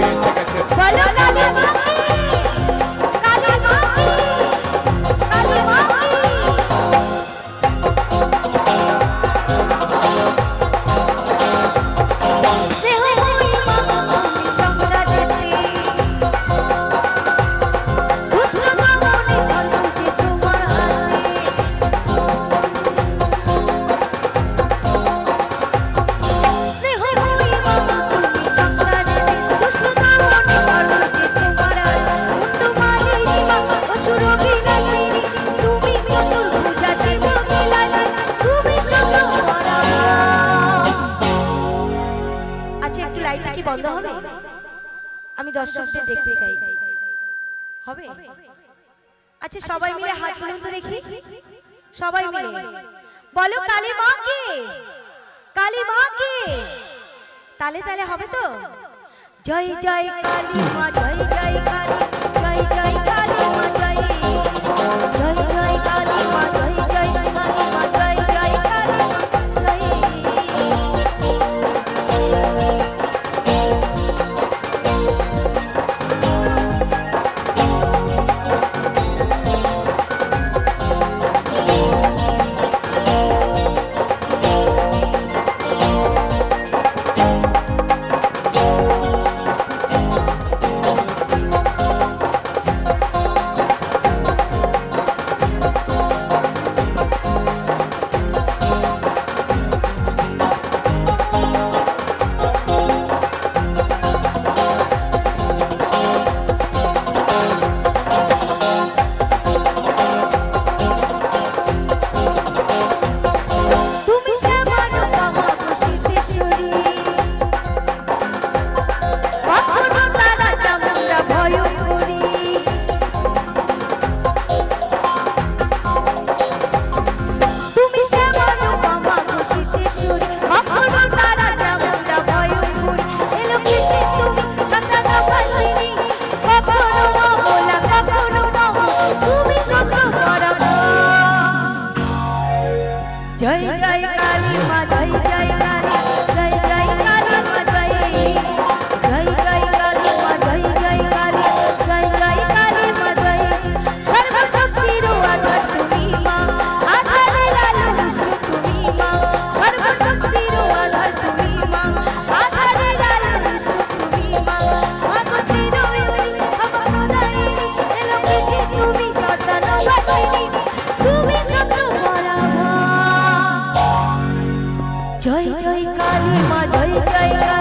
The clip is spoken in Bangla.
কঞ্চে শিল্পী কি বন্ধ হবে? আমি দর্শকদের দেখতে চাই। হবে? আচ্ছা সবাই মিলে হাত তুলুন তো দেখি। সবাই মিলে। বলো কালী মা কি? কালী মা কি? তালে তালে হবে তো? জয় জয় কালী মা জয় જય જય કાલી માં જય જય કાલી জয় জয় কালী মা জয় জয় কালী